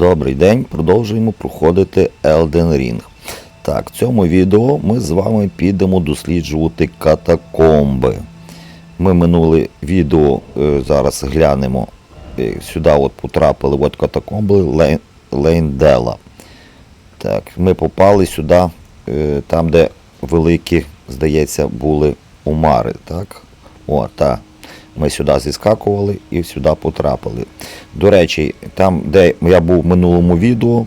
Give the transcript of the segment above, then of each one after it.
Добрий день, продовжуємо проходити Elden Ring. Так, в цьому відео ми з вами підемо досліджувати катакомби. Ми минуле відео е, зараз глянемо. е, сюди от потрапили от катакомби Лейн, Лейндела. Так, ми попали сюди, е, там, де великі, здається, були умари. Так? О, та. Ми сюди зіскакували і сюди потрапили. До речі, там, де я був в минулому відео,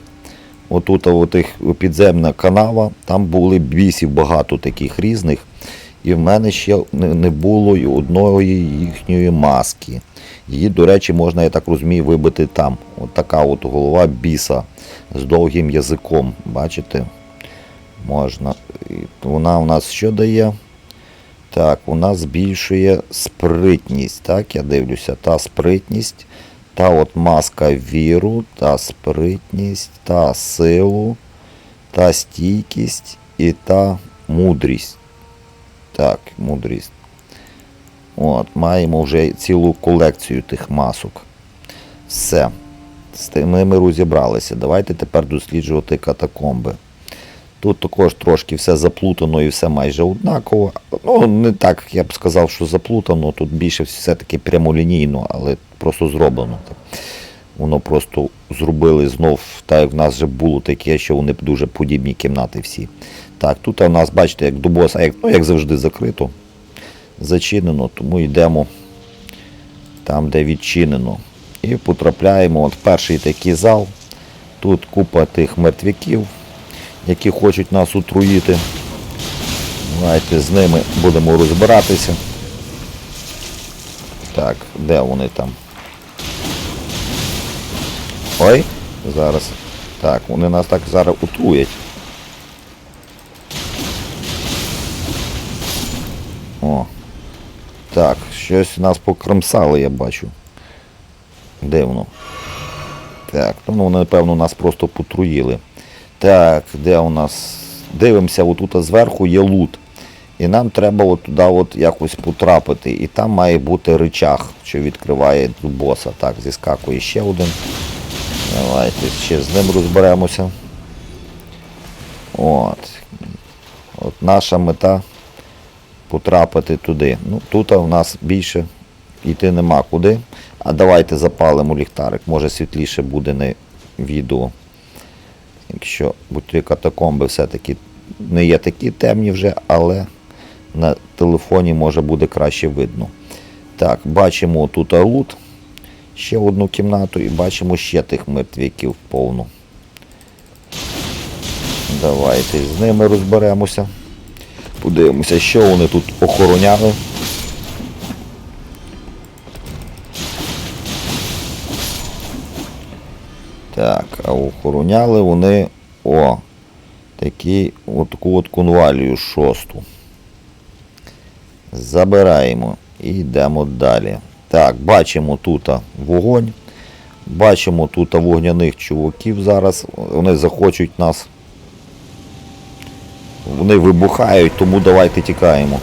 отут отих підземна канава, там були бісів багато таких різних. І в мене ще не було одної їхньої маски. Її, до речі, можна, я так розумію, вибити там. От така от голова біса з довгим язиком. Бачите? Можна. Вона у нас що дає? Так, вона збільшує спритність. Так, я дивлюся, та спритність, та от маска віру, та спритність, та силу, та стійкість і та мудрість. Так, мудрість. От, маємо вже цілу колекцію тих масок. Все. З тими ми розібралися. Давайте тепер досліджувати катакомби. Тут також трошки все заплутано і все майже однаково. Ну, не так, я б сказав, що заплутано, тут більше все-таки прямолінійно, але просто зроблено. Воно просто зробили знов, так як в нас вже було таке, що вони дуже подібні кімнати всі. Так, тут у нас, бачите, як до боса, як, ну, як завжди, закрито, зачинено, тому йдемо там, де відчинено. І потрапляємо от в перший такий зал. Тут купа тих мертвяків які хочуть нас отруїти. Давайте з ними будемо розбиратися. Так, де вони там? Ой, зараз. Так, вони нас так зараз отруять. О. Так, щось нас покромсали, я бачу. Дивно. Так, ну вони, напевно, нас просто потруїли. Так, де у нас? Дивимося, отут зверху є лут. І нам треба туди от якось потрапити. І там має бути рычаг, що відкриває боса. Так, зіскакує ще один. Давайте ще з ним розберемося. От. От наша мета потрапити туди. Ну, Тут у нас більше йти нема куди. А давайте запалимо ліхтарик, може світліше буде на відео. Якщо будь-то катакомби все-таки не є такі темні вже, але на телефоні може буде краще видно. Так, бачимо тут лут, ще одну кімнату і бачимо ще тих мертвяків повну. Давайте з ними розберемося. Подивимося, що вони тут охороняли. А охороняли вони о, такі, от таку от конвалію шосту. Забираємо і йдемо далі. Так, бачимо тут вогонь. Бачимо тут вогняних чуваків зараз. Вони захочуть нас. Вони вибухають, тому давайте тікаємо.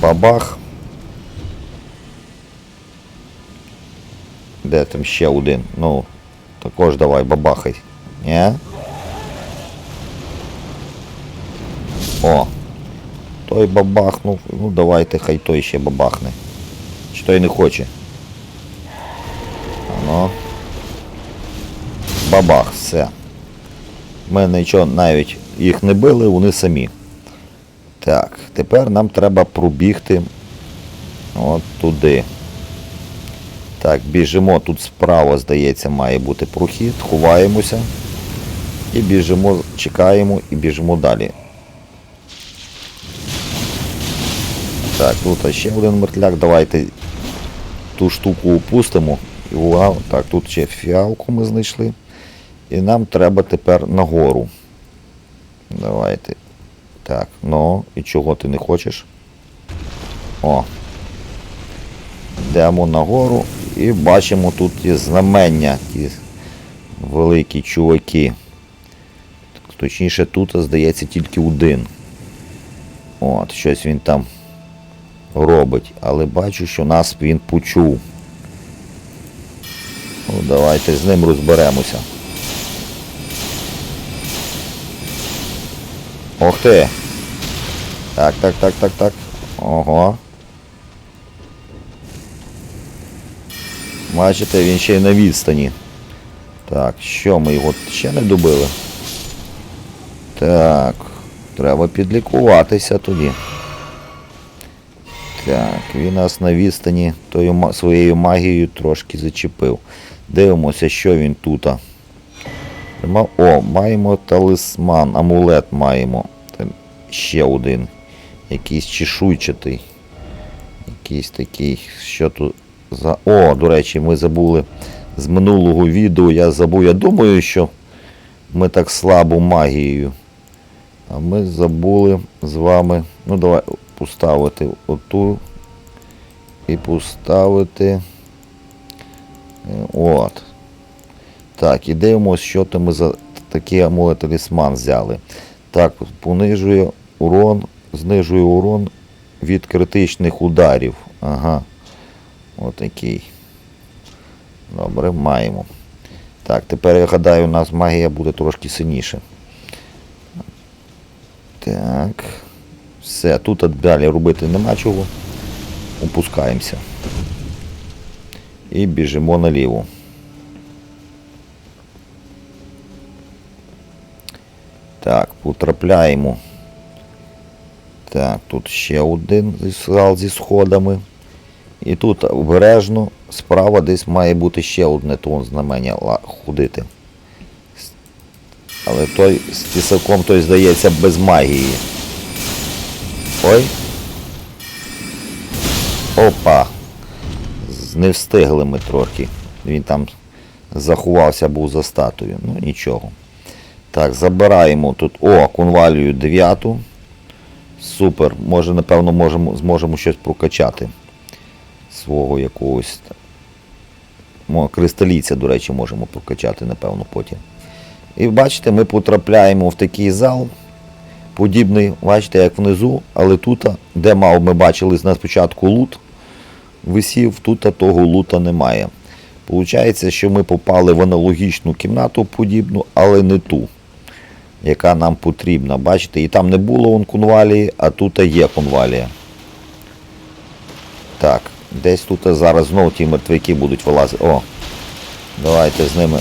Бабах. Де там ще один? Ну, також давай бабахай. Ні? О. Той бабахнув. Ну давайте хай той ще бабахне. Чи той не хоче? Ну. Бабах, все. Ми нічого навіть їх не били, вони самі. Так, тепер нам треба пробігти от туди. Так, біжимо, тут справа, здається, має бути прохід, ховаємося. І біжимо, чекаємо і біжимо далі. Так, тут ще один мертляк, давайте ту штуку опустимо. І так, тут ще фіалку ми знайшли. І нам треба тепер нагору. Давайте. Так, ну, і чого ти не хочеш? О. Йдемо нагору і бачимо тут ті знамення, ті великі чуваки. Точніше, тут, здається, тільки один. От, щось він там робить. Але бачу, що нас він почув. От давайте з ним розберемося. Ох ти! Так, так, так, так, так. Ого. Бачите, він ще й на відстані. Так, що ми його ще не добили? Так, треба підлікуватися тоді. Так, він нас на відстані тою своєю магією трошки зачепив. Дивимося, що він тут. О, маємо талисман, амулет маємо. Там Ще один. Якийсь чешуйчатий. Якийсь такий. Що тут за. О, до речі, ми забули з минулого відео. Я забув. Я думаю, що ми так слабо магією. А ми забули з вами. Ну, давай поставити оту. І поставити. е, От. Так, і дивимося, що там ми за такий амулет талісман взяли. Так, понижує урон, знижує урон від критичних ударів. Ага. Отакий. Добре, маємо. Так, тепер я гадаю, у нас магія буде трошки сильніше. Так. Все, тут далі робити нема чого. Опускаємося. І біжимо наліво. Так, потрапляємо. Так, тут ще один зал зі сходами. І тут обережно справа десь має бути ще одне тон знамення ходити. Але той з тісаком той здається без магії. Ой. Опа. Не встигли ми трохи. Він там заховався, був за статую. Ну нічого. Так, забираємо тут. О, конвалію 9. Супер. Може, напевно, можемо, зможемо щось прокачати. Свого якогось. Кристаліця, до речі, можемо прокачати, напевно, потім. І бачите, ми потрапляємо в такий зал. Подібний, бачите, як внизу, але тут, де мав, ми бачили на спочатку лут, висів, тут того лута немає. Получається, що ми попали в аналогічну кімнату подібну, але не ту, яка нам потрібна. Бачите, і там не було он конвалії, а тут є конвалія. Так, десь тут зараз знову ті мертвяки будуть вилазити. О, давайте з ними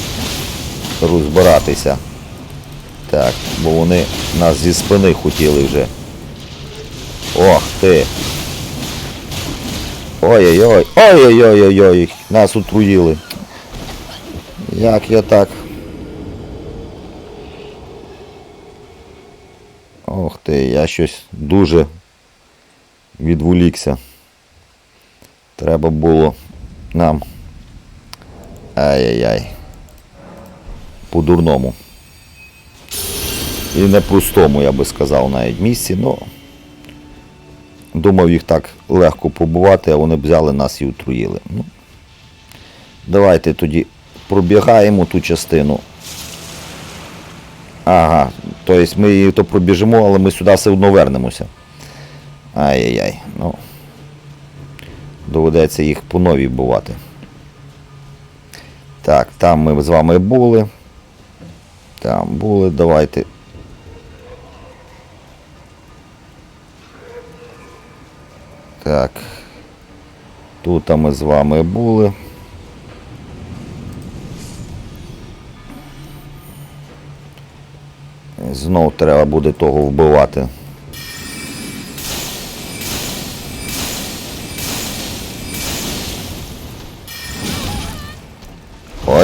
розбиратися. Так, бо вони нас зі спини хотіли вже. Ох ти. Ой-ой-ой, ой-ой-ой-ой-ой, нас отруїли. Як я так? Ох ти, я щось дуже відволікся. Треба було нам. Ай-яй-яй. По-дурному. І не простому, я би сказав, навіть місці, ну. Думав їх так легко побувати, а вони взяли нас і отруїли. Ну, давайте тоді пробігаємо ту частину. Ага, тобто ми її то пробіжимо, але ми сюди все одно вернемося. Ай-яй-яй, ну. Доведеться їх по новій бувати. Так, там ми з вами були. Там були, давайте. Так. Тут ми з вами були. Знов треба буде того вбивати.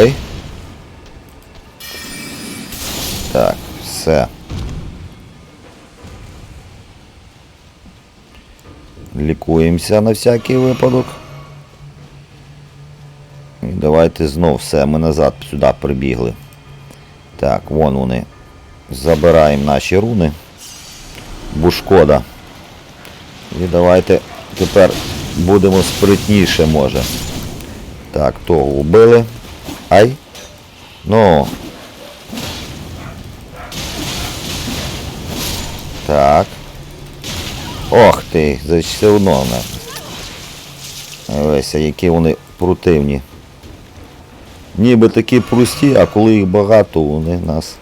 Ой. Так, все. Лікуємося на всякий випадок. І давайте знов все, ми назад сюди прибігли. Так, вон вони. Забираємо наші руни. Бо шкода. І давайте тепер будемо спритніше може. Так, того вбили. Ай. Ну. Так. Ох ти, все одно. Дивися, які вони противні. ніби такі прості, а коли їх багато, вони нас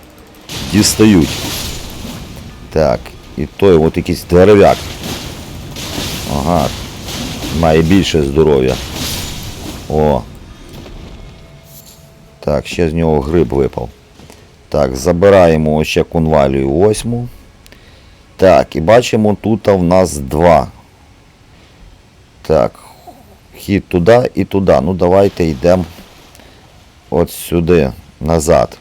дістають. Так, і той от якийсь дерев'як. Ага. Має більше здоров'я. О. Так, ще з нього гриб випав. Так, забираємо ще конвалію восьму. Так, і бачимо, тут в нас два. Так, хід туди і туди. Ну давайте йдемо от сюди, назад.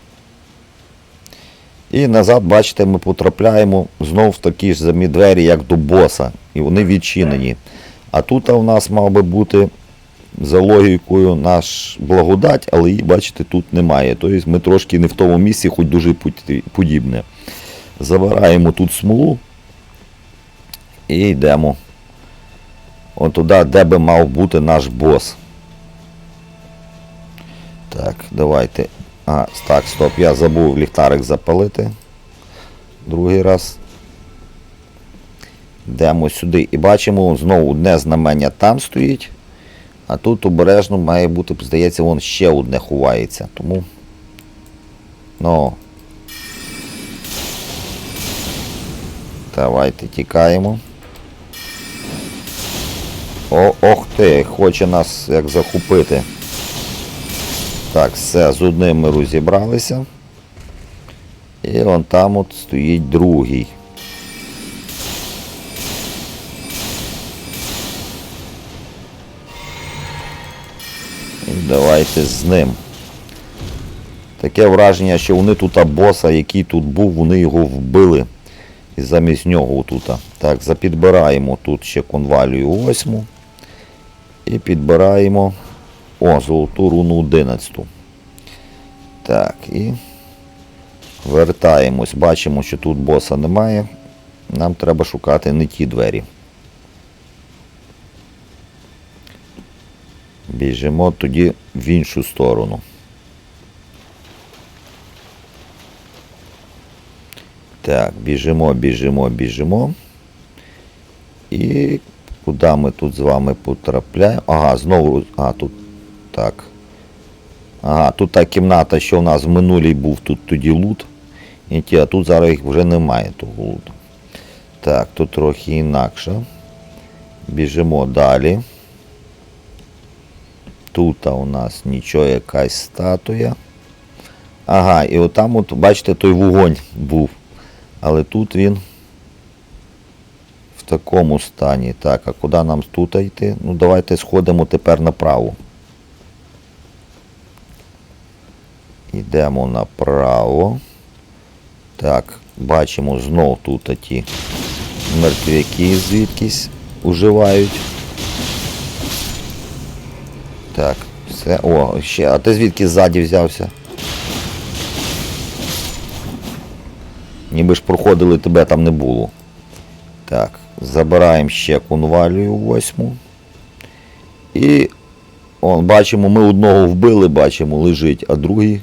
І назад, бачите, ми потрапляємо знов в такі ж самі двері, як до боса. І вони відчинені. А тут у нас мав би бути за логікою наш благодать, але її, бачите, тут немає. Тобто ми трошки не в тому місці, хоч дуже подібне. Забираємо тут смолу і йдемо. От туди, де би мав бути наш бос. Так, давайте. А, так, стоп, я забув ліхтарик запалити. Другий раз. Йдемо сюди і бачимо, знову одне знамення там стоїть. А тут обережно має бути, здається, вон ще одне ховається. Тому. Ну. Давайте тікаємо. О, ох ти, хоче нас як захопити. Так, все, з одним ми розібралися. І вон там от стоїть другий. Давайте з ним. Таке враження, що вони тут боса, який тут був, вони його вбили. І замість нього тут. Так, запідбираємо тут ще конвалію восьму. І підбираємо. О, золоту руну 11. Так, і вертаємось. Бачимо, що тут боса немає. Нам треба шукати не ті двері. Біжимо тоді в іншу сторону. Так, біжимо, біжимо, біжимо. І куди ми тут з вами потрапляємо? Ага, знову. А, тут. Так. Ага, тут та кімната, що у нас в минулій був тут тоді лут. А тут зараз їх вже немає того луту. Так, тут трохи інакше. Біжимо далі. Тут у нас нічого, якась статуя. Ага, і отам, от, бачите, той вогонь був. Але тут він в такому стані. Так, а куди нам тут йти? Ну, давайте сходимо тепер направо. Йдемо направо. Так, бачимо знов тут ті мертвяки звідкись уживають. Так, все. О, ще. А ти звідки ззаді взявся? Ніби ж проходили, тебе там не було. Так, забираємо ще конвалію восьму. І он, бачимо, ми одного вбили, бачимо, лежить, а другий.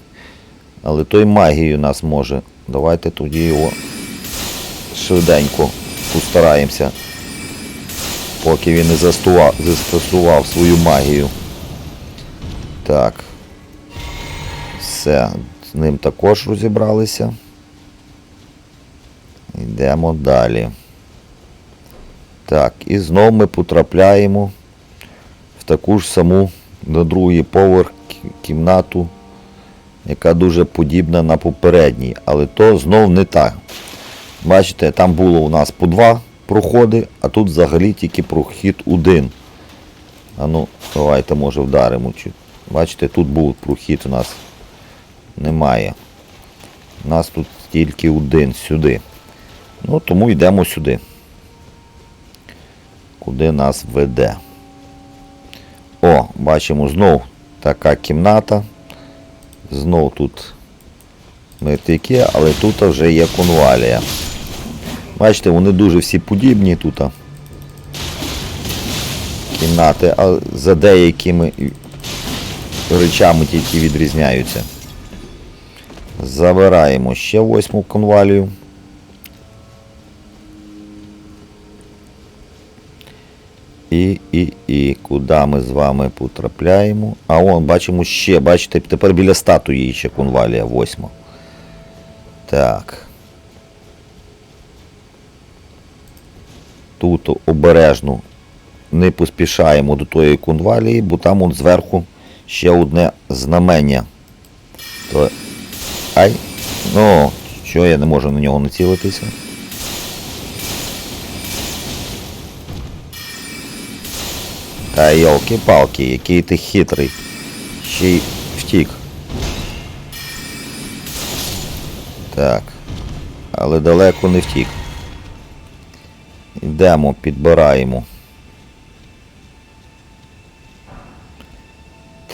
Але той магією нас може. Давайте тоді його швиденько постараємося. Поки він не застував, застосував свою магію. Так. Все, з ним також розібралися. Йдемо далі. Так, і знову ми потрапляємо в таку ж саму на другий поверх кімнату, яка дуже подібна на попередній, але то знов не так. Бачите, там було у нас по два проходи, а тут взагалі тільки прохід один. А ну, давайте, може, вдаримо. Чи... Бачите, тут був прохід у нас. Немає. У нас тут тільки один сюди. Ну, тому йдемо сюди. Куди нас веде. О, бачимо знов така кімната. Знов тут мертвяки, але тут вже є конвалія. Бачите, вони дуже всі подібні тут. Кімнати, а за деякими речами тільки відрізняються. Забираємо ще восьму конвалію. І, і, і, куди ми з вами потрапляємо? А вон, бачимо ще, бачите, тепер біля статуї ще конвалія восьма. Так. Тут обережно не поспішаємо до тої конвалії, бо там от зверху ще одне знамення. То... Ай! Ну, що я не можу на нього націлитися? Та йолки-палки, який ти хитрий. Ще й втік. Так. Але далеко не втік. Йдемо, підбираємо.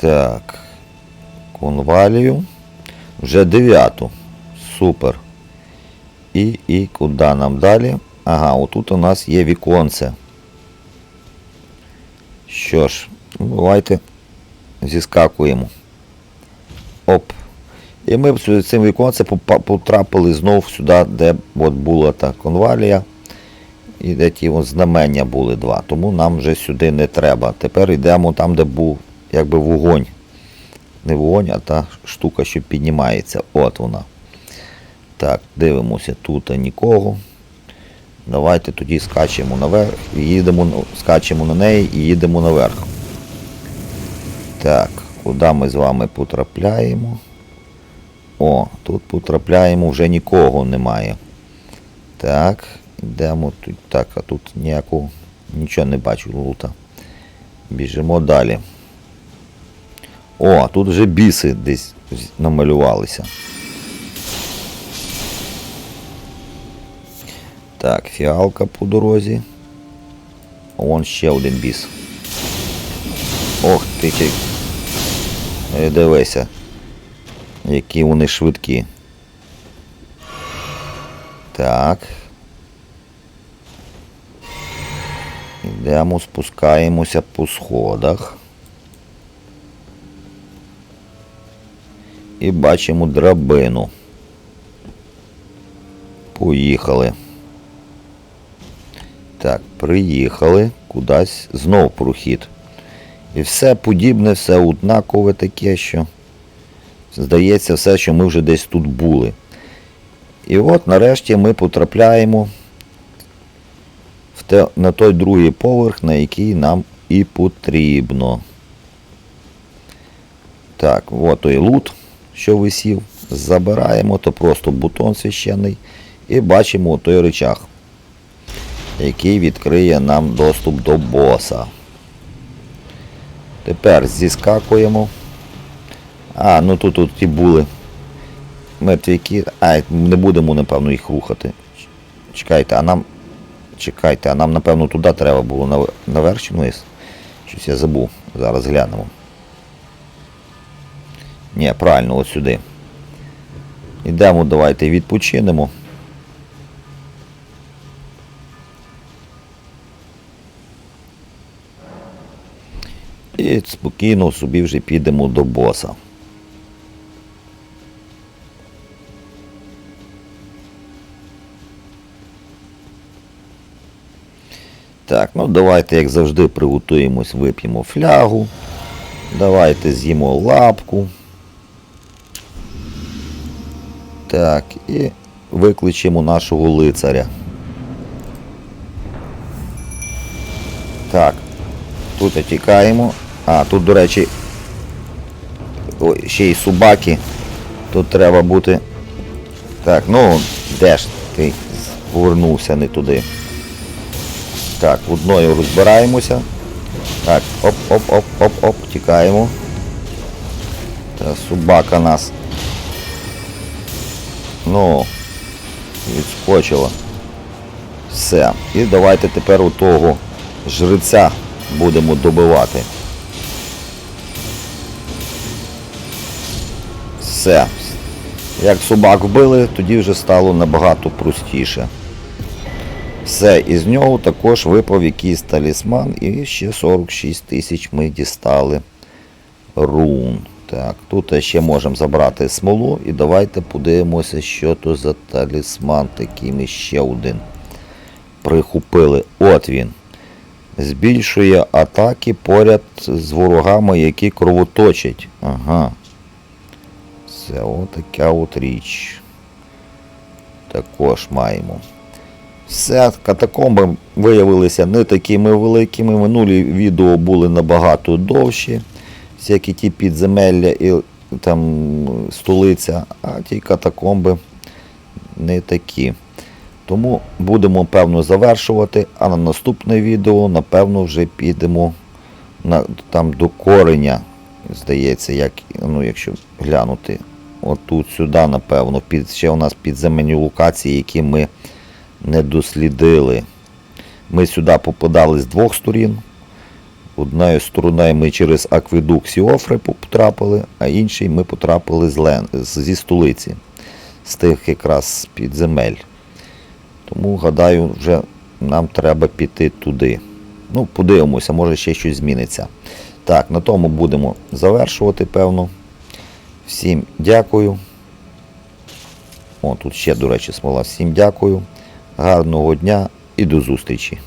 Так. Конвалію. Вже дев'яту. Супер. І, і куди нам далі? Ага, отут у нас є віконце. Що ж, ну, давайте зіскакуємо. Оп. І ми цим віконцем потрапили знов сюди, де от була та конвалія. І де ті знамення були два. Тому нам вже сюди не треба. Тепер йдемо там, де був якби вогонь. Не вогонь, а та штука, що піднімається. От вона. Так, дивимося, тут нікого. Давайте тоді скачемо наверх, їдемо, скачемо на неї і їдемо наверх. Так, куди ми з вами потрапляємо? О, тут потрапляємо, вже нікого немає. Так, йдемо тут. Так, а тут ніякого, нічого не бачу лута. Біжимо далі. О, тут вже біси десь намалювалися. Так, фіалка по дорозі. Вон ще один біс. Ох ти чи. Е, Дивися. Які вони швидкі. Так. Йдемо, спускаємося по сходах. І бачимо драбину. Поїхали. Так, приїхали кудись знов прохід. І все подібне, все однакове таке, що здається все, що ми вже десь тут були. І от нарешті ми потрапляємо в те, на той другий поверх, на який нам і потрібно. Так, от той лут, що висів. Забираємо, то просто бутон священний. І бачимо той речах який відкриє нам доступ до боса. Тепер зіскакуємо. А, ну тут тут ті були мертвяки. А, не будемо, напевно, їх рухати. Чекайте, а нам. Чекайте, а нам, напевно, туди треба було нав- наверх чи вниз. Щось я забув. Зараз глянемо. Ні, правильно, от сюди. Ідемо, давайте відпочинемо. І спокійно собі вже підемо до боса. Так, ну давайте, як завжди, приготуємось, вип'ємо флягу. Давайте з'їмо лапку. Так, і викличемо нашого лицаря. Так, Тут тікаємо. А, тут, до речі, ще й собаки. Тут треба бути. Так, ну, де ж ти повернувся не туди. Так, одною розбираємося. Так, оп-оп-оп-оп-оп, тікаємо. Та собака нас. Ну, відскочила. Все. І давайте тепер у того жреця будемо добивати. Все. Як собак вбили, тоді вже стало набагато простіше. Все, із нього також випав якийсь талісман і ще 46 тисяч ми дістали рун. Так, тут ще можемо забрати смолу і давайте подивимося, що то за талісман такий ми ще один прихопили. От він. Збільшує атаки поряд з ворогами, які кровоточать. Ага. Це отака от річ. Також маємо. Все, катакомби виявилися не такими великими. Минулі відео були набагато довші. Всякі ті підземелля і там столиця, а ті катакомби не такі. Тому будемо певно завершувати, а на наступне відео, напевно, вже підемо на, там до кореня. Здається, як, ну, якщо глянути. Отут сюди, напевно, під, ще у нас підземні локації, які ми не дослідили. Ми сюди попадали з двох сторін. Одною стороною ми через акведук Сіофри потрапили, а інший ми потрапили з Лен, зі столиці, з тих якраз підземель. Тому, гадаю, вже нам треба піти туди. Ну, подивимося, може ще щось зміниться. Так, на тому будемо завершувати, певно. Всім дякую. О, тут ще, до речі, смола. Всім дякую. Гарного дня і до зустрічі.